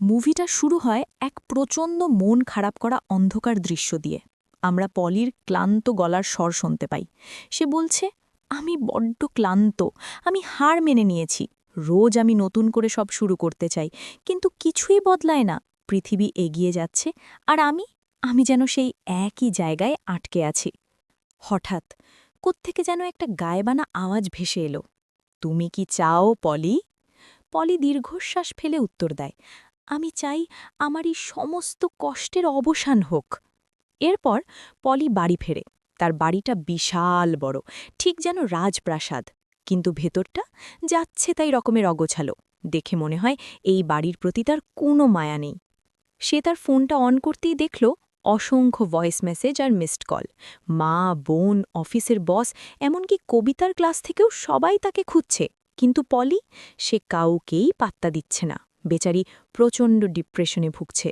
মুভিটা শুরু হয় এক প্রচণ্ড মন খারাপ করা অন্ধকার দৃশ্য দিয়ে। আমরা পলির ক্লান্ত গলার স্বর শুনতে পাই। সে বলছে, আমি বড্ড ক্লান্ত। আমি হার মেনে নিয়েছি। রোজ আমি নতুন করে সব শুরু করতে চাই। কিন্তু কিছুই বদলায় না। পৃথিবী এগিয়ে যাচ্ছে আর আমি আমি যেন সেই একই জায়গায় আটকে আছি। হঠাৎ কোত্থেকে যেন একটা গায়েবানা আওয়াজ ভেসে এলো। তুমি কি চাও পলি? পলি দীর্ঘশ্বাস ফেলে উত্তর দেয় আমি চাই আমার এই সমস্ত কষ্টের অবসান হোক। এরপর পলি বাড়ি ফেরে। তার বাড়িটা বিশাল বড়, ঠিক যেন রাজপ্রাসাদ। কিন্তু ভেতরটা যাচ্ছে তাই রকমের অগোছালো। দেখে মনে হয় এই বাড়ির প্রতি তার কোনো মায়া নেই। সে তার ফোনটা অন করতেই দেখল অসংখ্য ভয়েস মেসেজ আর মিসড কল। মা, বোন, অফিসের বস, এমনকি কবিতার ক্লাস থেকেও সবাই তাকে খুঁজছে। কিন্তু পলি সে কাউকেই পাত্তা দিচ্ছে না। বেচারি প্রচণ্ড ডিপ্রেশনে ভুগছে।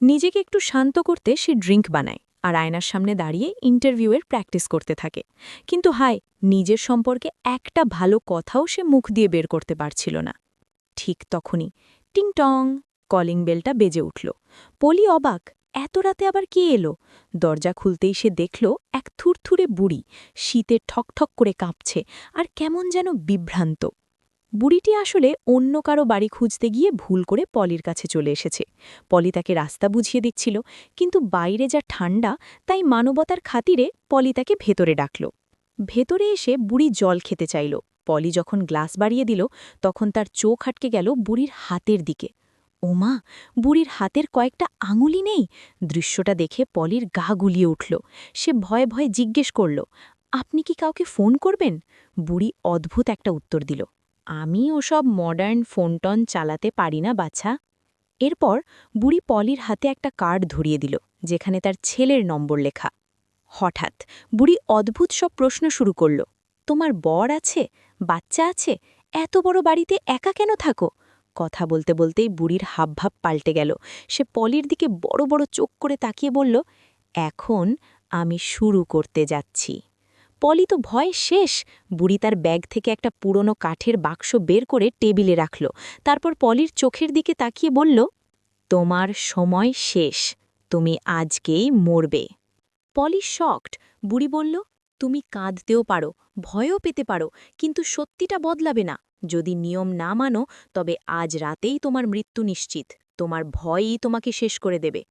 নিজেকে একটু শান্ত করতে সে ড্রিঙ্ক বানায় আর আয়নার সামনে দাঁড়িয়ে ইন্টারভিউয়ের প্র্যাকটিস করতে থাকে। কিন্তু হায়, নিজের সম্পর্কে একটা ভালো কথাও সে মুখ দিয়ে বের করতে পারছিল না। ঠিক তখনই টিং টং, কলিং বেলটা বেজে উঠল। পলি অবাক, এত রাতে আবার কে এলো? দরজা খুলতেই সে দেখল এক থুরথুরে বুড়ি, শীতে ঠকঠক করে কাঁপছে আর কেমন যেন বিভ্রান্ত। বুড়িটি আসলে অন্য কারও বাড়ি খুঁজতে গিয়ে ভুল করে পলির কাছে চলে এসেছে। পলি তাকে রাস্তা বুঝিয়ে দিচ্ছিল কিন্তু বাইরে যা ঠান্ডা, তাই মানবতার খাতিরে পলি তাকে ভেতরে ডাকল। ভেতরে এসে বুড়ি জল খেতে চাইল। পলি যখন গ্লাস বাড়িয়ে দিল, তখন তার চোখ আটকে গেল বুড়ির হাতের দিকে। ওমা, বুড়ির হাতের কয়েকটা আঙুলি নেই? দৃশ্যটা দেখে পলির গা গুলিয়ে উঠল। সে ভয়ে ভয়ে জিজ্ঞেস করল, আপনি কি কাউকে ফোন করবেন? বুড়ি অদ্ভুত একটা উত্তর দিল। আমি ওসব মডার্ন ফোনটন চালাতে পারি না, বাছা। এরপর বুড়ি পলির হাতে একটা কার্ড ধরিয়ে দিল, যেখানে তার ছেলের নম্বর লেখা। হঠাৎ বুড়ি অদ্ভুত সব প্রশ্ন শুরু করল, তোমার বর আছে? বাচ্চা আছে? এত বড় বাড়িতে একা কেন থাকো? কথা বলতে বলতেই বুড়ির হাবভাব পাল্টে গেল। সে পলির দিকে বড় বড় চোখ করে তাকিয়ে বলল, এখন আমি শুরু করতে যাচ্ছি। পলি তো ভয় শেষ। বুড়ি তার ব্যাগ থেকে একটা পুরনো কাঠের বাক্স বের করে টেবিলে রাখল। তারপর পলির চোখের দিকে তাকিয়ে বলল, তোমার সময় শেষ। তুমি আজকেই মরবে। পলি শকড। বুড়ি বলল, তুমি কাঁদতেও পারো, ভয়ও পেতে পারো, কিন্তু সত্যিটা বদলাবে না। যদি নিয়ম না মানো, তবে আজ রাতেই তোমার মৃত্যু নিশ্চিত। তোমার ভয়ই তোমাকে শেষ করে দেবে।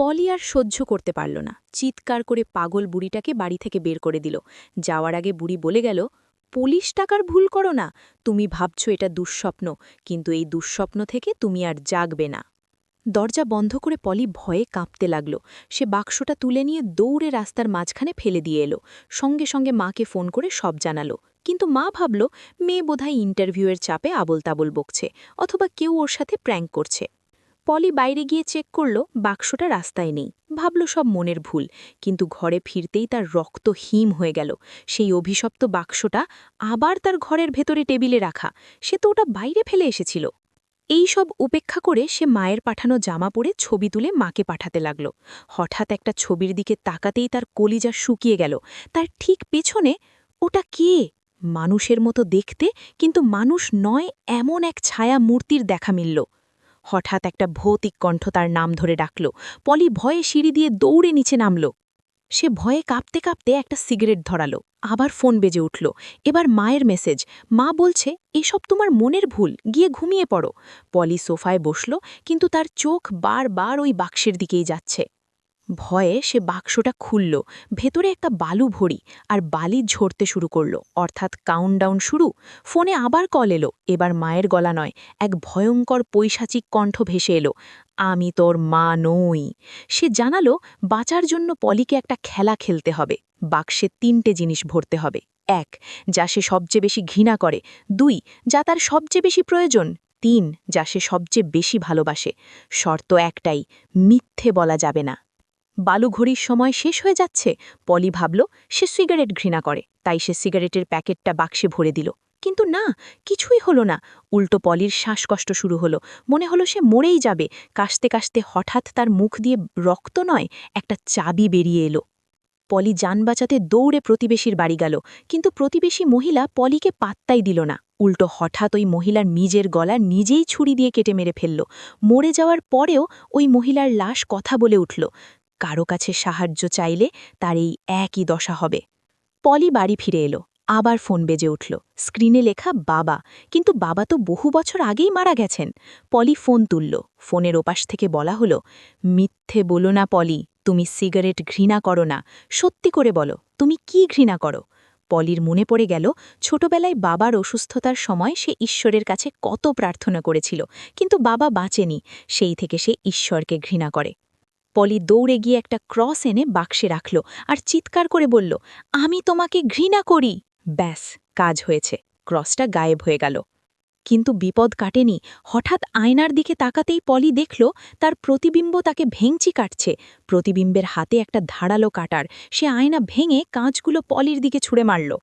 পলি আর সহ্য করতে পারল না। চিৎকার করে পাগল বুড়িটাকে বাড়ি থেকে বের করে দিল। যাওয়ার আগে বুড়ি বলে গেল, পুলিশ টাকার ভুল করো না। তুমি ভাবছ এটা দুঃস্বপ্ন, কিন্তু এই দুঃস্বপ্ন থেকে তুমি আর জাগবে না। দরজা বন্ধ করে পলি ভয়ে কাঁপতে লাগল। সে বাক্সটা তুলে নিয়ে দৌড়ে রাস্তার মাঝখানে ফেলে দিয়ে এলো। সঙ্গে সঙ্গে মাকে ফোন করে সব জানালো। কিন্তু মা ভাবল, মেয়ে বোধহয় ইন্টারভিউয়ের চাপে আবল তাবল বকছে, অথবা কেউ ওর সাথে প্র্যাঙ্ক করছে। পলি বাইরে গিয়ে চেক করল, বাক্সটা রাস্তায় নেই। ভাবল সব মনের ভুল, কিন্তু ঘরে ফিরতেই তার রক্ত হিম হয়ে গেল। সেই অভিশপ্ত বাক্সটা আবার তার ঘরের ভেতরে টেবিলে রাখা। সে তো ওটা বাইরে ফেলে এসেছিল। এই সব উপেক্ষা করে সে মায়ের পাঠানো জামা পরে ছবি তুলে মাকে পাঠাতে লাগল। হঠাৎ একটা ছবির দিকে তাকাতেই তার কলিজা শুকিয়ে গেল। তার ঠিক পেছনে ওটা কে? মানুষের মতো দেখতে, কিন্তু মানুষ নয়, এমন এক ছায়া মূর্তির দেখা মিলল। হঠাৎ একটা ভৌতিক কণ্ঠ তার নাম ধরে ডাকল। পলি ভয়ে সিঁড়ি দিয়ে দৌড়ে নিচে নামল। সে ভয়ে কাঁপতে কাঁপতে একটা সিগারেট ধরালো। আবার ফোন বেজে উঠল। এবার মায়ের মেসেজ। মা বলছে, এসব তোমার মনের ভুল। গিয়ে ঘুমিয়ে পড়ো। পলি সোফায় বসল, কিন্তু তার চোখ বারবার ওই বাক্সের দিকেই যাচ্ছে। ভয়ে সে বাক্সটা খুলল, ভেতরে একটা বালু ভরি আর বালি ঝরতে শুরু করল। অর্থাৎ কাউন্টডাউন শুরু। ফোনে আবার কল এলো। এবার মায়ের গলা নয়, এক ভয়ঙ্কর পৈশাচিক কণ্ঠ ভেসে এলো, আমি তোর মা নই। সে জানালো, বাঁচার জন্য পলিকে একটা খেলা খেলতে হবে। বাক্সে তিনটে জিনিস ভরতে হবে। এক, যা সে সবচেয়ে বেশি ঘৃণা করে। দুই, যা তার সবচেয়ে বেশি প্রয়োজন। তিন, যা সে সবচেয়ে বেশি ভালোবাসে। শর্ত একটাই, মিথ্যে বলা যাবে না। বালু ঘড়ির সময় শেষ হয়ে যাচ্ছে। পলি ভাবল, সে সিগারেট ঘৃণা করে। তাই সে সিগারেটের প্যাকেটটা বাক্সে ভরে দিল। কিন্তু না, কিছুই হলো না। উল্টো পলির শ্বাসকষ্ট শুরু হলো। মনে হলো সে মরেই যাবে। কাশতে কাশতে হঠাৎ তার মুখ দিয়ে রক্ত নয়, একটা চাবি বেরিয়ে এলো। পলি যান বাঁচাতে দৌড়ে প্রতিবেশীর বাড়ি গেল। কিন্তু প্রতিবেশী মহিলা পলিকে পাত্তাই দিল না। উল্টো হঠাৎ ওই মহিলার নিজের গলা নিজেই ছুরি দিয়ে কেটে মেরে ফেলল। মরে যাওয়ার পরেও ওই মহিলার লাশ কথা বলে উঠল। কারও কাছে সাহায্য চাইলে তার এই একই দশা হবে। পলি বাড়ি ফিরে এলো, আবার ফোন বেজে উঠল। স্ক্রিনে লেখা, বাবা। কিন্তু বাবা তো বহু বছর আগেই মারা গেছেন। পলি ফোন তুলল। ফোনের ওপাশ থেকে বলা হলো, মিথ্যে বলো না পলি, তুমি সিগারেট ঘৃণা করো না। সত্যি করে বলো, তুমি কি ঘৃণা করো? পলির মনে পড়ে গেল, ছোটবেলায় বাবার অসুস্থতার সময় সে ঈশ্বরের কাছে কত প্রার্থনা করেছিল, কিন্তু বাবা বাঁচেনি। সেই থেকে সে ঈশ্বরকে ঘৃণা করে। পলি দৌড়ে গিয়ে একটা ক্রস এনে বাক্সে রাখল আর চিৎকার করে বলল, আমি তোমাকে ঘৃণা করি। ব্যাস, কাজ হয়েছে। ক্রসটা গায়েব হয়ে গেল। কিন্তু বিপদ কাটেনি। হঠাৎ আয়নার দিকে তাকাতেই পলি দেখল, তার প্রতিবিম্ব তাকে ভেঙচি কাটছে। প্রতিবিম্বের হাতে একটা ধারালো কাটার। সে আয়না ভেঙে কাঁচগুলো পলির দিকে ছুঁড়ে মারল।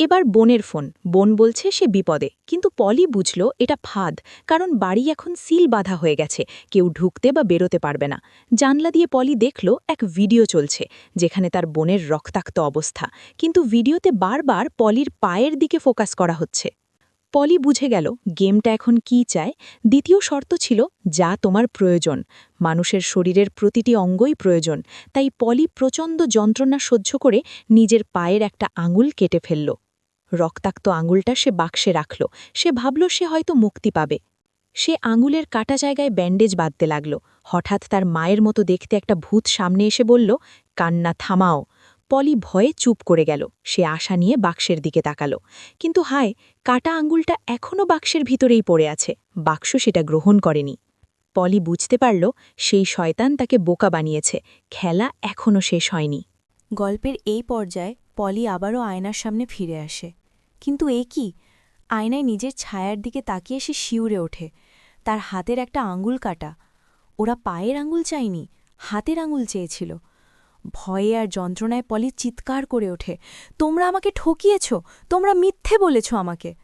এবার বোনের ফোন। বোন বলছে সে বিপদে। কিন্তু পলি বুঝল এটা ফাঁদ, কারণ বাড়ি এখন সিল বাঁধা হয়ে গেছে। কেউ ঢুকতে বা বেরোতে পারবে না। জানলা দিয়ে পলি দেখল এক ভিডিও চলছে, যেখানে তার বোনের রক্তাক্ত অবস্থা। কিন্তু ভিডিওতে বারবার পলির পায়ের দিকে ফোকাস করা হচ্ছে। পলি বুঝে গেল, গেমটা এখন কি চায়? দ্বিতীয় শর্ত ছিল, যা তোমার প্রয়োজন। মানুষের শরীরের প্রতিটি অঙ্গই প্রয়োজন। তাই পলি প্রচণ্ড যন্ত্রণা সহ্য করে নিজের পায়ের একটা আঙুল কেটে ফেলল। রক্তাক্ত আঙুলটা সে বাক্সে রাখল। সে ভাবল সে হয়তো মুক্তি পাবে। সে আঙুলের কাটা জায়গায় ব্যান্ডেজ বাঁধতে লাগল। হঠাৎ তার মায়ের মতো দেখতে একটা ভূত সামনে এসে বলল, কান্না থামাও। পলি ভয়ে চুপ করে গেল। সে আশা নিয়ে বাক্সের দিকে তাকালো। কিন্তু হায়, কাটা আঙুলটা এখনও বাক্সের ভিতরেই পড়ে আছে। বাক্স সেটা গ্রহণ করেনি। পলি বুঝতে পারল, সেই শয়তান তাকে বোকা বানিয়েছে। খেলা এখনও শেষ হয়নি। গল্পের এই পর্যায়ে পলি আবারও আয়নার সামনে ফিরে আসে। কিন্তু এ কি? আয়নায় নিজের ছায়ার দিকে তাকিয়ে সে শিউরে ওঠে। তার হাতের একটা আঙ্গুল কাটা। ওরা পায়ের আঙ্গুল চায়নি, হাতের আঙ্গুল চেয়েছিল। ভয়ে আর যন্ত্রণায় পলি চিৎকার করে ওঠে, তোমরা আমাকে ঠকিয়েছ, তোমরা মিথ্যে বলেছ আমাকে।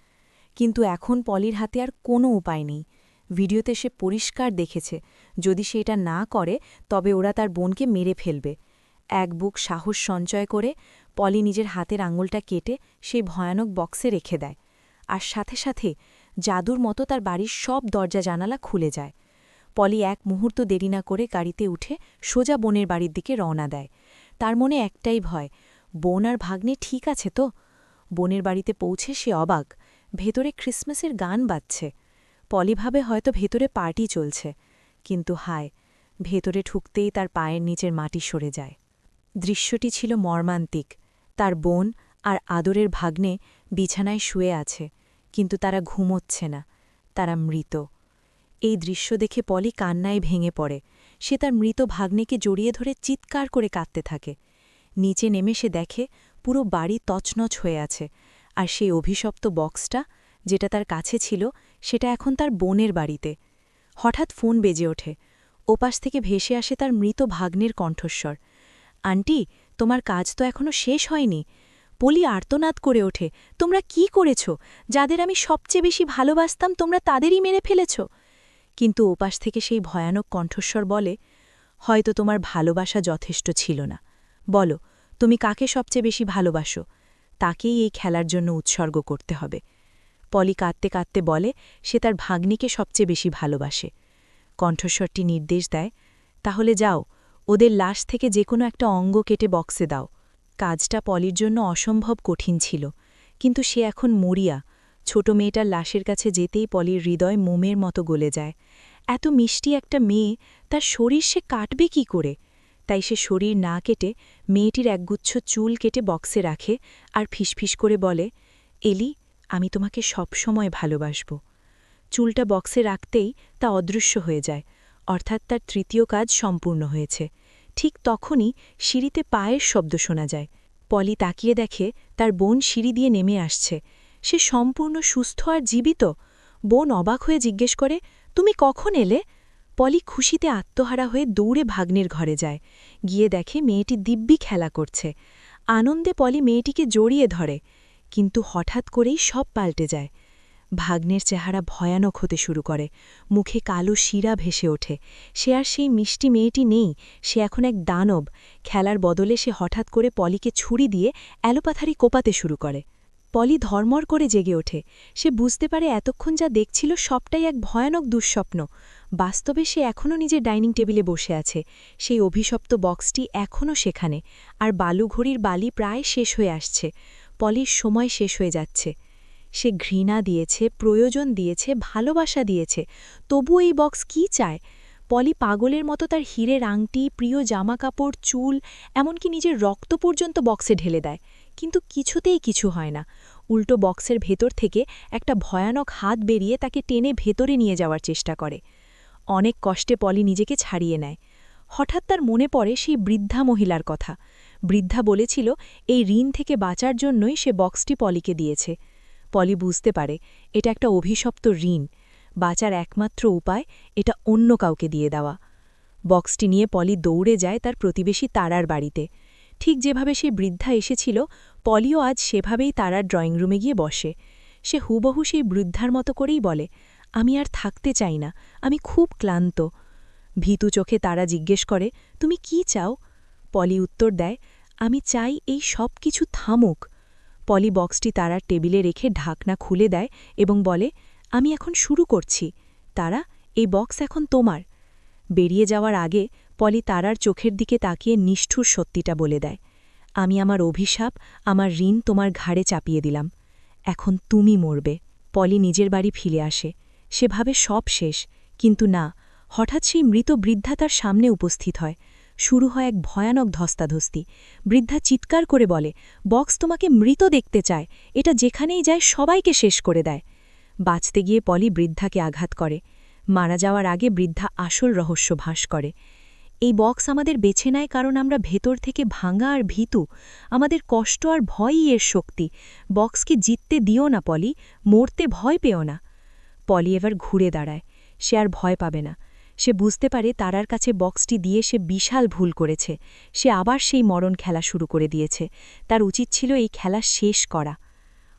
কিন্তু এখন পলির হাতে আর কোনো উপায় নেই। ভিডিওতে সে পরিষ্কার দেখেছে, যদি সে এটা না করে, তবে ওরা তার বোনকে মেরে ফেলবে। এক বুক সাহস সঞ্চয় করে পলি নিজের হাতের আঙুলটা কেটে সেই ভয়ানক বক্সে রেখে দেয়। আর সাথে সাথে জাদুর মতো তার বাড়ির সব দরজা জানালা খুলে যায়। পলি এক মুহূর্ত দেরি না করে গাড়িতে উঠে সোজা বোনের বাড়ির দিকে রওনা দেয়। তার মনে একটাই ভয়, বোন আর ভাগ্নে ঠিক আছে তো? বোনের বাড়িতে পৌঁছে সে অবাক, ভেতরে ক্রিসমাসের গান বাজছে। পলি ভাবে হয়তো ভেতরে পার্টি চলছে। কিন্তু হায়, ভেতরে ঠুকতেই তার পায়ের নিচের মাটি সরে যায়। দৃশ্যটি ছিল মর্মান্তিক। তার বোন আর আদরের ভাগ্নে বিছানায় শুয়ে আছে, কিন্তু তারা ঘুমোচ্ছে না, তারা মৃত। এই দৃশ্য দেখে পলি কান্নায় ভেঙে পড়ে। সে তার মৃত ভাগ্নেকে জড়িয়ে ধরে চিৎকার করে কাঁদতে থাকে। নিচে নেমে সে দেখে পুরো বাড়ি তছনছ হয়ে আছে, আর সেই অভিশপ্ত বক্সটা যেটা তার কাছে ছিল, সেটা এখন তার বোনের বাড়িতে। হঠাৎ ফোন বেজে ওঠে। ওপাশ থেকে ভেসে আসে তার মৃত ভাগ্নের কণ্ঠস্বর। আন্টি তোমার কাজ তো এখনও শেষ হয়নি। পলি আর্তনাদ করে ওঠে, তোমরা কি করেছ? যাদের আমি সবচেয়ে বেশি ভালোবাসতাম, তোমরা তাদেরই মেরে ফেলেছ। কিন্তু ওপাশ থেকে সেই ভয়ানক কণ্ঠস্বর বলে, হয়তো তোমার ভালোবাসা যথেষ্ট ছিল না। বলো, তুমি কাকে সবচেয়ে বেশি ভালোবাসো? তাকেই এই খেলার জন্য উৎসর্গ করতে হবে। পলি কাঁদতে কাঁদতে বলে, সে তার ভাগ্নিকে সবচেয়ে বেশি ভালোবাসে। কণ্ঠস্বরটি নির্দেশ দেয়, তাহলে যাও ওদের লাশ থেকে যে কোনো একটা অঙ্গ কেটে বক্সে দাও। কাজটা পলির জন্য অসম্ভব কঠিন ছিল, কিন্তু সে এখন মরিয়া। ছোট মেয়েটার লাশের কাছে যেতেই পলির হৃদয় মোমের মতো গলে যায়। এত মিষ্টি একটা মেয়ে, তার শরীর সে কাটবে কি করে? তাই সে শরীর না কেটে মেয়েটির একগুচ্ছ চুল কেটে বক্সে রাখে আর ফিসফিস করে বলে, এলি, আমি তোমাকে সব সময় ভালোবাসব। চুলটা বক্সে রাখতেই তা অদৃশ্য হয়ে যায়। অর্থাৎ তার তৃতীয় কাজ সম্পূর্ণ হয়েছে। ঠিক তখনই সিঁড়িতে পায়ের শব্দ শোনা যায়। পলি তাকিয়ে দেখে তার বোন সিঁড়ি দিয়ে নেমে আসছে। সে সম্পূর্ণ সুস্থ আর জীবিত? বোন অবাক হয়ে জিজ্ঞেস করে, তুমি কখন এলে? পলি খুশিতে আত্মহারা হয়ে দৌড়ে ভাগ্নের ঘরে যায়। গিয়ে দেখে মেয়েটি দিব্যি খেলা করছে। আনন্দে পলি মেয়েটিকে জড়িয়ে ধরে। কিন্তু হঠাৎ করেই সব পাল্টে যায়। ভাগ্নের চেহারা ভয়ানক হতে শুরু করে। মুখে কালো শিরা ভেসে ওঠে। সে আর সেই মিষ্টি মেয়েটি নেই, সে এখন এক দানব। খেলার বদলে সে হঠাৎ করে পলিকে ছুরি দিয়ে অ্যালোপাথারি কোপাতে শুরু করে। পলি ধর্মর করে জেগে ওঠে। সে বুঝতে পারে এতক্ষণ যা দেখছিল সবটাই এক ভয়ানক দুঃস্বপ্ন। বাস্তবে সে এখনও নিজের ডাইনিং টেবিলে বসে আছে। সেই অভিশপ্ত বক্সটি এখনও সেখানে। আর বালুঘড়ির বালি প্রায় শেষ হয়ে আসছে। পলির সময় শেষ হয়ে যাচ্ছে। সে ঘৃণা দিয়েছে, প্রয়োজন দিয়েছে, ভালোবাসা দিয়েছে। তবু এই বক্স কি চায়? পলি পাগলের মতো তার হীরের আংটি প্রিয় জামাকাপড়, চুল, এমনকি নিজের রক্ত পর্যন্ত বক্সে ঢেলে দেয়। কিন্তু কিছুতেই কিছু হয় না। উল্টো বক্সের ভেতর থেকে একটা ভয়ানক হাত বেরিয়ে তাকে টেনে ভেতরে নিয়ে যাওয়ার চেষ্টা করে। অনেক কষ্টে পলি নিজেকে ছাড়িয়ে নেয়। হঠাৎ তার মনে পড়ে সেই বৃদ্ধা মহিলার কথা। বৃদ্ধা বলেছিল, এই ঋণ থেকে বাঁচার জন্যই সে বক্সটি পলিকে দিয়েছে। পলি বুঝতে পারে, এটা একটা অভিশপ্ত ঋণ। বাঁচার একমাত্র উপায় এটা অন্য কাউকে দিয়ে দেওয়া। বক্সটি নিয়ে পলি দৌড়ে যায় তার প্রতিবেশী তারার বাড়িতে। ঠিক যেভাবে সে বৃদ্ধা এসেছিল, পলিও আজ সেভাবেই তারার ড্রয়িং রুমে গিয়ে বসে। সে হুবহু সেই বৃদ্ধার মতো করেই বলে, আমি আর থাকতে চাই না, আমি খুব ক্লান্ত। ভীতু চোখে তারা জিজ্ঞেস করে, তুমি কি চাও? পলি উত্তর দেয়, আমি চাই এই সব কিছু থামুক। পলি বক্সটি তারার টেবিলে রেখে ঢাকনা খুলে দেয় এবং বলে, আমি এখন শুরু করছি। তারা, এই বক্স এখন তোমার। বেরিয়ে যাওয়ার আগে পলি তারার চোখের দিকে তাকিয়ে নিষ্ঠুর সত্যিটা বলে দেয়, আমি আমার অভিশাপ, আমার ঋণ তোমার ঘাড়ে চাপিয়ে দিলাম। এখন তুমি মরবে। পলি নিজের বাড়ি ফিরে আসে। সে ভাবে সব শেষ। কিন্তু না, হঠাৎ সেই মৃত বৃদ্ধা তার সামনে উপস্থিত হয়। শুরু হয় এক ভয়ানক ধস্তাধস্তি। বৃদ্ধা চিৎকার করে বলে, বক্স তোমাকে মৃত দেখতে চায়। এটা যেখানেই যায় সবাইকে শেষ করে দেয়। বাঁচতে গিয়ে পলি বৃদ্ধাকে আঘাত করে। মারা যাওয়ার আগে বৃদ্ধা আসল রহস্য ভাস করে। এই বক্স আমাদের বেছে নেয় কারণ আমরা ভেতর থেকে ভাঙা আর ভীতু। আমাদের কষ্ট আর ভয়ই এর শক্তি। বক্সকে জিততে দিও না, পলি। মরতে ভয় পেও না। পলি এবার ঘুরে দাঁড়ায়। সে আর ভয় পাবে না। সে বুঝতে পারে তারার কাছে বক্সটি দিয়ে সে বিশাল ভুল করেছে। সে আবার সেই মরণ খেলা শুরু করে দিয়েছে। তার উচিত ছিল এই খেলা শেষ করা।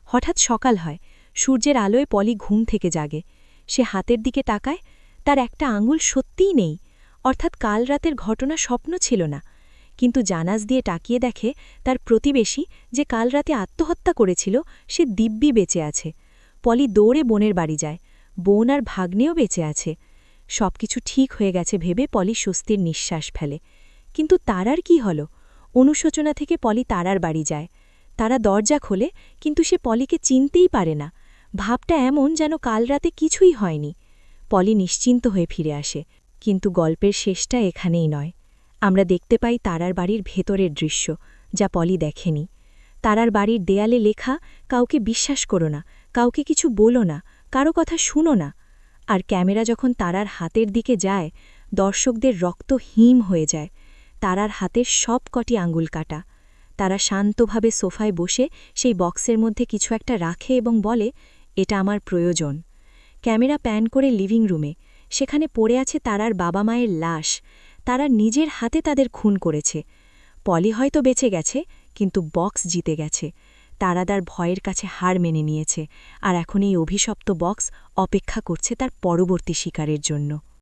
হঠাৎ সকাল হয়। সূর্যের আলোয় পলি ঘুম থেকে জাগে। সে হাতের দিকে তাকায়। তার একটা আঙুল সত্যিই নেই। অর্থাৎ কাল রাতের ঘটনা স্বপ্ন ছিল না। কিন্তু জানাজ দিয়ে টাকিয়ে দেখে তার প্রতিবেশী যে কাল রাতে আত্মহত্যা করেছিল, সে দিব্যি বেঁচে আছে। পলি দৌড়ে বোনের বাড়ি যায়। বোন আর ভাগ্নেও বেঁচে আছে। সবকিছু ঠিক হয়ে গেছে ভেবে পলি স্বস্তির নিঃশ্বাস ফেলে। কিন্তু তারার কি হল? অনুশোচনা থেকে পলি তারার বাড়ি যায়। তারা দরজা খোলে, কিন্তু সে পলিকে চিনতেই পারে না। ভাবটা এমন যেন কাল রাতে কিছুই হয়নি। পলি নিশ্চিন্ত হয়ে ফিরে আসে, কিন্তু গল্পের শেষটা এখানেই নয়। আমরা দেখতে পাই তারার বাড়ির ভেতরের দৃশ্য, যা পলি দেখেনি। তারার বাড়ির দেয়ালে লেখা, কাউকে বিশ্বাস করো না, কাউকে কিছু বলো না, কারও কথা শুনো না আর ক্যামেরা যখন তারার হাতের দিকে যায়, দর্শকদের রক্ত হিম হয়ে যায়। তারার হাতের সব কটি আঙ্গুল কাটা। তারা শান্তভাবে সোফায় বসে সেই বক্সের মধ্যে কিছু একটা রাখে এবং বলে, এটা আমার প্রয়োজন। ক্যামেরা প্যান করে লিভিং রুমে। সেখানে পড়ে আছে তারার বাবা মায়ের লাশ। তারা নিজের হাতে তাদের খুন করেছে। পলি হয়তো বেঁচে গেছে, কিন্তু বক্স জিতে গেছে। তারাদার ভয়ের কাছে হার মেনে নিয়েছে, আর এখন এই অভিশপ্ত বক্স অপেক্ষা করছে তার পরবর্তী শিকারের জন্য।